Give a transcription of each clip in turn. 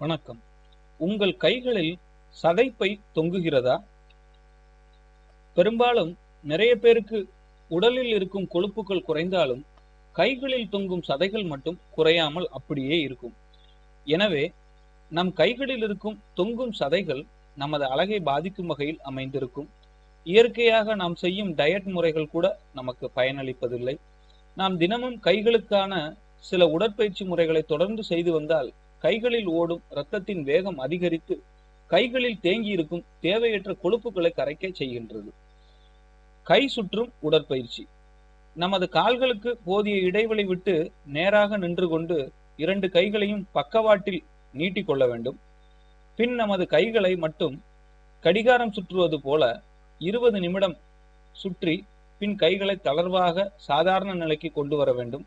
வணக்கம். உங்கள் கைகளில் சதைப்பை தொங்குகிறதா? பெரும்பாலும் நிறைய பேருக்கு உடலில் இருக்கும் கொழுப்புகள் குறைந்தாலும் கைகளில் தொங்கும் சதைகள் மட்டும் குறையாமல் அப்படியே இருக்கும். எனவே நம் கைகளில் இருக்கும் தொங்கும் சதைகள் நமது அழகை பாதிக்கும் வகையில் அமைந்திருக்கும். இயற்கையாக நாம் செய்யும் டயட் முறைகள் கூட நமக்கு பயனளிப்பதில்லை. நாம் தினமும் கைகளுக்கான சில உடற்பயிற்சி முறைகளை தொடர்ந்து செய்து வந்தால் கைகளில் ஓடும் இரத்தத்தின் வேகம் அதிகரித்து கைகளில் தேங்கியிருக்கும் தேவையற்ற கொழுப்புகளை கரைக்க செய்கின்றது. கை சுற்றும் உடற்பயிற்சி. நமது கால்களுக்கு போதிய இடைவெளி விட்டு நேராக நின்று கொண்டு இரண்டு கைகளையும் பக்கவாட்டில் நீட்டிக் கொள்ள வேண்டும். பின் நமது கைகளை மட்டும் கடிகாரம் சுற்றுவது போல இருபது நிமிடம் சுற்றி பின் கைகளை தளர்வாக சாதாரண நிலைக்கு கொண்டு வர வேண்டும்.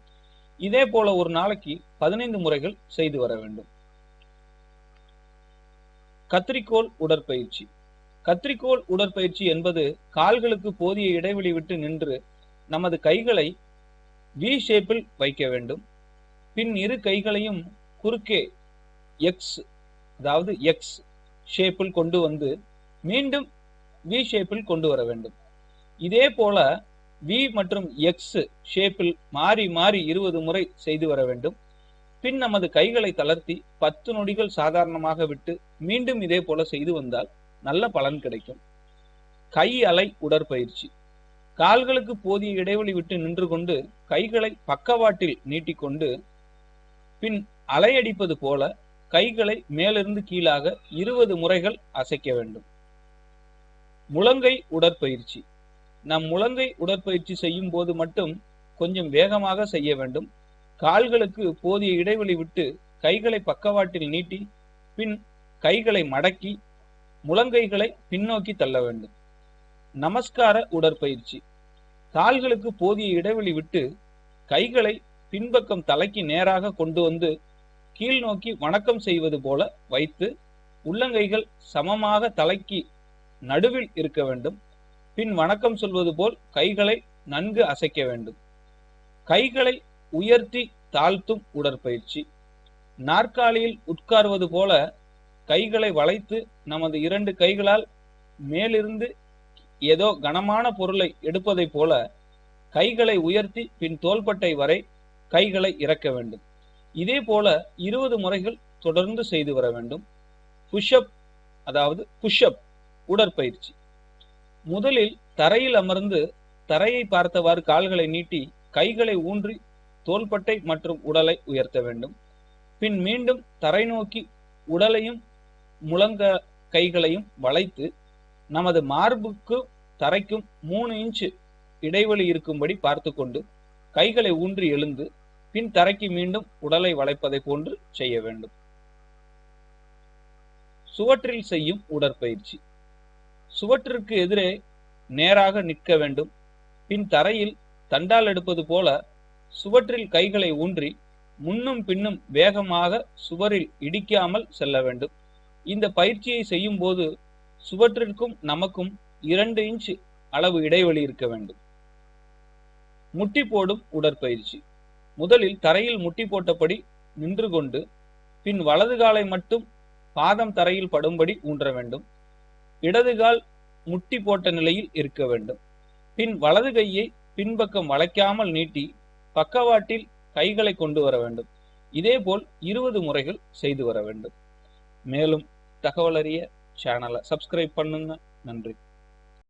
இதே போல ஒரு நாளைக்கு பதினைந்து முறைகள் செய்து வர வேண்டும். கத்திரிக்கோல் உடற்பயிற்சி. கத்திரிக்கோல் உடற்பயிற்சி என்பது கால்களுக்கு போதிய இடைவெளி விட்டு நின்று நமது கைகளை வி ஷேப்பில் வைக்க வேண்டும். பின் இரு கைகளையும் குறுக்கே எக்ஸ் அதாவது எக்ஸ் ஷேப்பில் கொண்டு வந்து மீண்டும் வி ஷேப்பில் கொண்டு வர வேண்டும். இதே போல வி மற்றும் எக்ஸ் ஷேப்பில் மாறி மாறி இருபது முறை செய்து வர வேண்டும். பின் நமது கைகளை தளர்த்தி பத்து நொடிகள் சாதாரணமாக விட்டு மீண்டும் இதே போல செய்து வந்தால் நல்ல பலன் கிடைக்கும். கை அலை உடற்பயிற்சி. கால்களுக்கு போதிய இடைவெளி விட்டு நின்று கொண்டு கைகளை பக்கவாட்டில் நீட்டிக்கொண்டு பின் அலையடிப்பது போல கைகளை மேலிருந்து கீழாக இருபது முறைகள் அசைக்க வேண்டும். முழங்கை உடற்பயிற்சி. நம் முழங்கை உடற்பயிற்சி செய்யும் போது மட்டும் கொஞ்சம் வேகமாக செய்ய வேண்டும். கால்களுக்கு போதிய இடைவெளி விட்டு கைகளை பக்கவாட்டில் நீட்டி பின் கைகளை மடக்கி முழங்கைகளை பின்னோக்கி தள்ள வேண்டும். நமஸ்கார உடற்பயிற்சி. கால்களுக்கு போதிய இடைவெளி விட்டு கைகளை பின்பக்கம் தலைக்கு நேராக கொண்டு வந்து கீழ் நோக்கி வணக்கம் செய்வது போல வைத்து உள்ளங்கைகள் சமமாக தலைக்கு நடுவில் இருக்க வேண்டும். பின் வணக்கம் சொல்வது போல் கைகளை நன்கு அசைக்க வேண்டும். கைகளை உயர்த்தி தாழ்த்தும் உடற்பயிற்சி. நாற்காலியில் உட்கார்வது போல கைகளை வளைத்து நமது இரண்டு கைகளால் மேலிருந்து ஏதோ கனமான பொருளை எடுப்பதை போல கைகளை உயர்த்தி பின் தோள்பட்டை வரை கைகளை இறக்க வேண்டும். இதே போல இருபது முறைகள் தொடர்ந்து செய்து வர வேண்டும். புஷ்அப் அதாவது புஷ்அப் உடற்பயிற்சி. முதலில் தரையில் அமர்ந்து தரையை பார்த்தவாறு கால்களை நீட்டி கைகளை ஊன்றி தோள்பட்டை மற்றும் உடலை உயர்த்த வேண்டும். பின் மீண்டும் தரை நோக்கி உடலையும் முழங்க கைகளையும் வளைத்து நமது மார்புக்கு தரைக்கும் மூணு இன்ச்சு இடைவெளி இருக்கும்படி பார்த்து கொண்டு கைகளை ஊன்றி எழுந்து பின் தரைக்கு மீண்டும் உடலை வளைப்பதை போன்று செய்ய வேண்டும். சுவற்றில் செய்யும் உடற்பயிற்சி. சுவற்றிற்கு எதிரே நேராக நிற்க வேண்டும். பின் தரையில் தண்டால் எடுப்பது போல சுவற்றில் கைகளை ஊன்றி முன்னும் பின்னும் வேகமாக சுவரில் இடிக்காமல் செல்ல வேண்டும். இந்த பயிற்சியை செய்யும் போது சுவற்றிற்கும் நமக்கும் இரண்டு இன்ச் அளவு இடைவெளி இருக்க வேண்டும். முட்டி போடும் உடற்பயிற்சி. முதலில் தரையில் முட்டி போட்டபடி நின்று கொண்டு பின் வலது காலை மட்டும் பாதம் தரையில் படும்படி ஊன்ற வேண்டும். இடது கால் முட்டி போட்ட நிலையில் இருக்க வேண்டும். பின் வலது கையை பின்பக்கம் வளைக்காமல் நீட்டி பக்கவாட்டில் கைகளை கொண்டு வர வேண்டும். இதேபோல் இருபது முறைகள் செய்து வர வேண்டும். மேலும் தகவல் அறிய சேனலை சப்ஸ்கிரைப் பண்ணுங்க. நன்றி.